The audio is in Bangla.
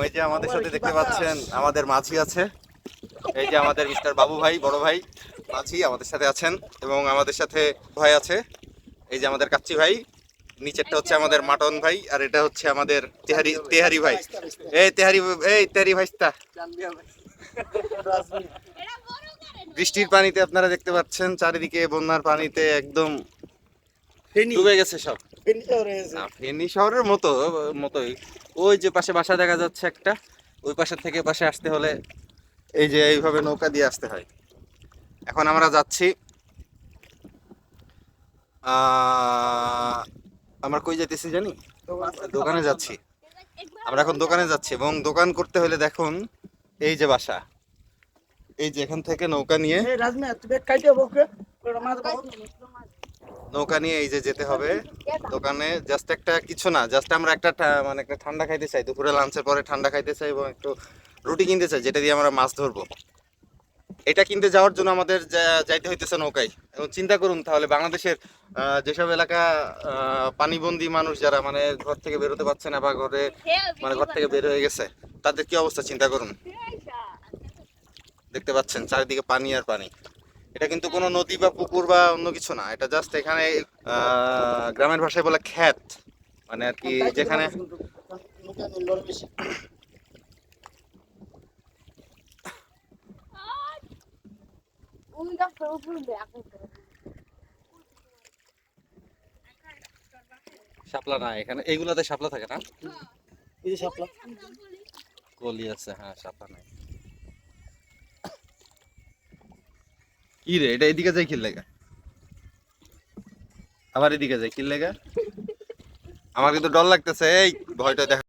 ওই যে আমাদের সাথে দেখতে পাচ্ছেন আমাদের মাঝি আছে। এই যে আমাদের মিস্টার বাবু ভাই বড় ভাই মাঝি আমাদের সাথে আছেন এবং আমাদের সাথে ভাই আছে। এই যে আমাদের কাচ্চি ভাই নিচেরটা হচ্ছে আমাদের মাটন ভাই আর এটা হচ্ছে আমাদের তেহারি তেহারি ভাই। এই তেহারি এই তেহারি ভাইস্তা। বৃষ্টির পানিতে আপনারা দেখতে পাচ্ছেন চারিদিকে বন্যার পানিতে একদম ডুবে গেছে সব। ফেনী শহরের মতো মতোই। ওই যে পাশে বাসা দেখা যাচ্ছে একটা ওই পাশে থেকে পাশে আসতে হলে এই যে এইভাবে নৌকা দিয়ে আসতে হয়। এখন আমরা যাচ্ছি আমরা কই যাইতেছি জানি? দোকানে। যাচ্ছি। আমরা এখন দোকানে যাচ্ছি এবং দোকান করতে হলে দেখুন এই যে বাসা। এই যে এখান থেকে নৌকা নিয়ে নৌকা নিয়ে এই যে যেতে হবে। দোকানে জাস্ট একটা কিছু না জাস্ট আমরা একটা মানে একটা ঠান্ডা খাইতে চাই। দুপুরে লাঞ্চের পরে ঠান্ডা খাইতে চাই এবং একটু রুটি কিনতে চাই, যেটা দিয়ে আমরা মাছ ধরবো। এটা কিনতে যাওয়ার জন্য আমাদের যাইতে হইতেছে নৌকায়। এবং চিন্তা করুন, তাহলে বাংলাদেশের যেসব এলাকা পানিবন্দী মানুষ যারা মানে ঘর থেকে বেরোতে পারছে না বা ঘরে মানে ঘর থেকে বের হয়ে গেছে, তাদের কি অবস্থা চিন্তা করুন। দেখতে পাচ্ছেন, চারিদিকে পানি আর পানি। এটা কিন্তু কোনো নদী বা পুকুর বা অন্য কিছু না এটা জাস্ট এখানে গ্রামের ভাষায় বলে খ্যাত মানে আর কি যেখানে শাপলা না এখানে এইগুলাতে শাপলা থাকে না? কলি আছে হ্যাঁ শাপলা নাই। কি রে, এটা এদিকে যাই কি লেগা আবার এদিকে যাই কি লেগা আমার কিন্তু ডর লাগতেছে, এই ভয়টা দেখা